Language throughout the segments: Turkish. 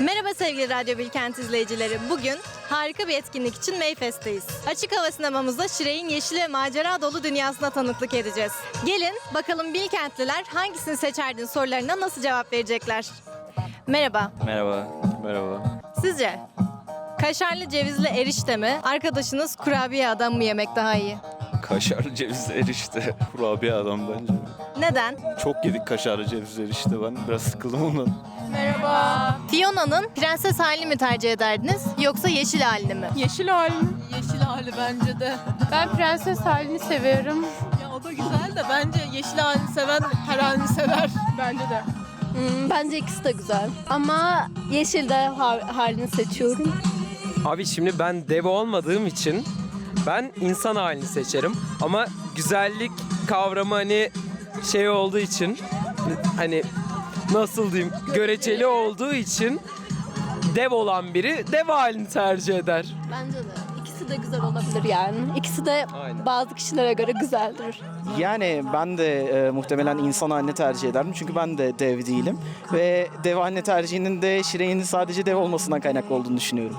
Merhaba sevgili Radyo Bilkent izleyicileri. Bugün harika bir etkinlik için Mayfest'teyiz. Açık hava sinemamızda Şirek'in yeşil ve macera dolu dünyasına tanıklık edeceğiz. Gelin bakalım Bilkentliler hangisini seçerdin sorularına nasıl cevap verecekler. Merhaba. Merhaba. Merhaba. Sizce kaşarlı cevizli erişte mi, arkadaşınız kurabiye adam mı yemek daha iyi? Kaşarlı cevizli erişte. Kurabiye adam bence. Neden? Çok yedik kaşarlı cevizli erişte ben. Biraz sıkıldım ondan. Fiona'nın prenses halini mi tercih ederdiniz yoksa yeşil halini mi? Yeşil halini. Yeşil hali bence de. Ben prenses halini seviyorum. Ya o da güzel de bence yeşil halini seven her halini sever. Bence de. Hmm, bence ikisi de güzel. Ama yeşil de ha- halini seçiyorum. Abi şimdi ben dev olmadığım için ben insan halini seçerim. Ama güzellik kavramı hani şey olduğu için hani nasıl diyeyim göreceli olduğu için dev olan biri dev halini tercih eder. Bence de. İkisi de güzel olabilir yani. İkisi de Aynen. bazı kişilere göre güzeldir. Yani ben de e, muhtemelen insan haline tercih ederdim. Çünkü ben de dev değilim. Ve dev haline tercihinin de Şirek'in sadece dev olmasından kaynaklı olduğunu düşünüyorum.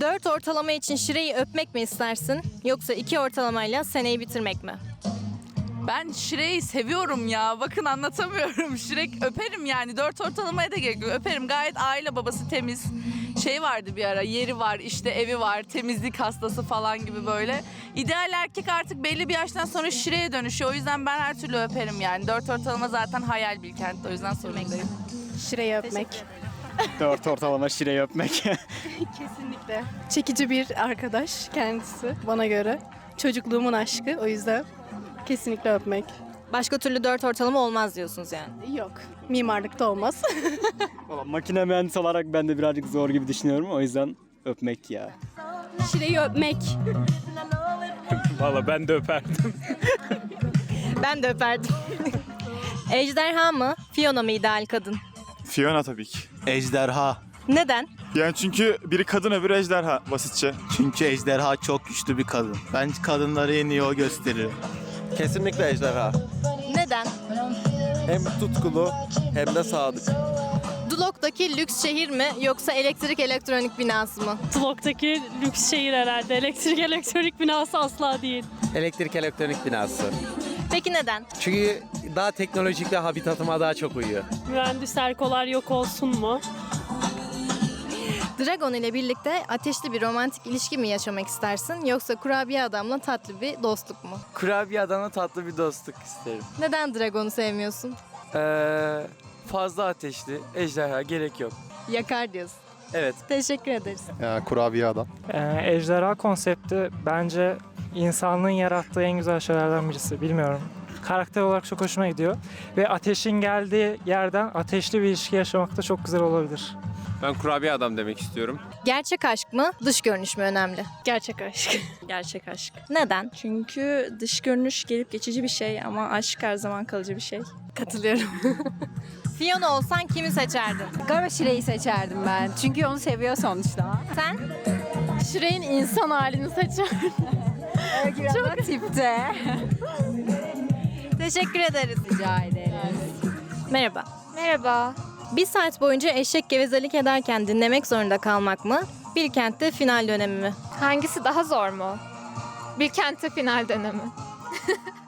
4 ortalama için Şire'yi öpmek mi istersin yoksa 2 ortalamayla seneyi bitirmek mi? Ben Şirek'i seviyorum ya. Bakın anlatamıyorum. Şirek öperim yani. Dört ortalamaya da gerek yok. Öperim. Gayet aile babası temiz. Şey vardı bir ara. Yeri var, işte evi var. Temizlik hastası falan gibi böyle. İdeal erkek artık belli bir yaştan sonra Şirek'e dönüşüyor. O yüzden ben her türlü öperim yani. Dört ortalama zaten hayal Bilkent'te. O yüzden sorun değil. Şireyi öpmek. Dört ortalama Şirek'i öpmek. Kesinlikle. Çekici bir arkadaş kendisi bana göre. Çocukluğumun aşkı o yüzden kesinlikle öpmek. Başka türlü 4 ortalama olmaz diyorsunuz yani. Yok. Mimarlıkta olmaz. Valla makine mühendisi olarak ben de birazcık zor gibi düşünüyorum. O yüzden öpmek ya. Şireyi öpmek. Valla ben de öperdim. Ben de öperdim. Ejderha mı, Fiona mı ideal kadın? Fiona tabii ki. Ejderha. Neden? Yani çünkü biri kadın öbürü ejderha basitçe. Çünkü ejderha çok güçlü bir kadın. Ben kadınları en iyi o gösteriyor. Kesinlikle ejderha. Neden? Hem tutkulu hem de sadık. Dulok'taki lüks şehir mi yoksa elektrik elektronik binası mı? Vlog'daki lüks şehir herhalde. Elektrik elektronik binası asla değil. Elektrik elektronik binası. Peki neden? Çünkü daha teknolojik ve habitatıma daha çok uyuyor. Mühendis erkolar yok olsun mu? Dragon ile birlikte ateşli bir romantik ilişki mi yaşamak istersin yoksa kurabiye adamla tatlı bir dostluk mu? Kurabiye adana tatlı bir dostluk isterim. Neden Dragon'u sevmiyorsun? Ee, fazla ateşli, ejderha gerek yok. Yakar diyorsun. Evet. Teşekkür ederiz. Ya kurabiye adam. Ee, ejderha konsepti bence insanlığın yarattığı en güzel şeylerden birisi. Bilmiyorum. Karakter olarak çok hoşuma gidiyor. Ve ateşin geldiği yerden ateşli bir ilişki yaşamak da çok güzel olabilir. Ben kurabiye adam demek istiyorum. Gerçek aşk mı, dış görünüş mü önemli? Gerçek aşk. Gerçek aşk. Neden? Çünkü dış görünüş gelip geçici bir şey ama aşk her zaman kalıcı bir şey. Katılıyorum. Fiona olsan kimi seçerdin? Galiba Şireyi seçerdim ben. Çünkü onu seviyor sonuçta. Sen? Şireyin insan halini seçer. Çok tipte. Teşekkür ederiz. Rica ederiz. Merhaba. Merhaba. Bir saat boyunca eşek gevezelik ederken dinlemek zorunda kalmak mı? Bilkent'te final dönemi mi? Hangisi daha zor mu? Bilkent'te final dönemi.